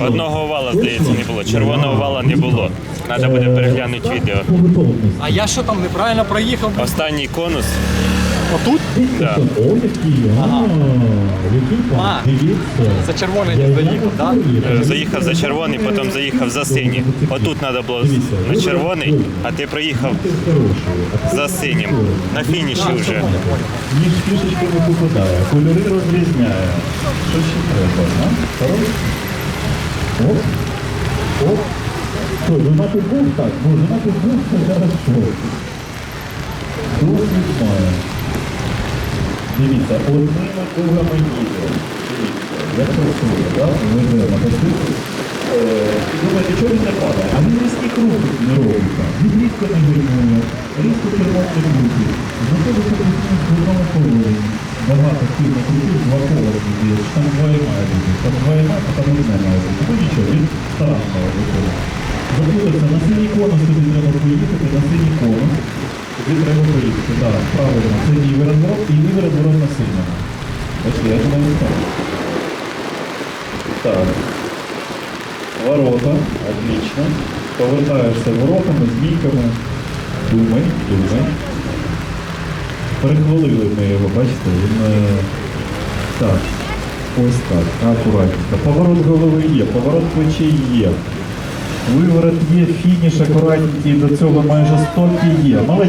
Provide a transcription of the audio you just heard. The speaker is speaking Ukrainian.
Одного вала, здається, не було. Червоного вала не було. Треба буде переглянути відео. А я що там неправильно проїхав? Останній конус. Отут? Да. Який, а. За червоний не заїхав, так? Е, Заїхав за червоний, потім заїхав за синій. Отут треба було на червоний, а ти проїхав за синім. На фініші вже. Ніж фішечками попадає, кольори розрізняє. Що ще треба, Що, жонати був так? Бо жонати був, це хорошо. Досвід має. Дивіться, одними кругами їде. Дивіться, як працює, так? Ми вже на мотоциклі. Е, і Думаєте, чого він не падає? А він різкі круги не робиться. Він різко не гримує, різко червоний не буде. Знаходиться в одному положенні. Багато фірм крутів, два є. Там має бути. Там двоє має, має бути. Ну нічого, він старанно виходить. Заходиться на синій конус, тобі треба поїхати, на синій конус. Тобі треба поїхати, так, правильно. Це лівий розворот і лівий розворот на синьому. Бачите, я думаю, так. Так. Ворота, отлично. Повертаєшся воротами, змійками. Думай, думай. Перехвалили ми його, бачите, він. е, Так. Ось так, акуратненько. Поворот голови є, поворот плечей є. Виворот є, фініш акуратненький, до цього майже стопки є. Молодець.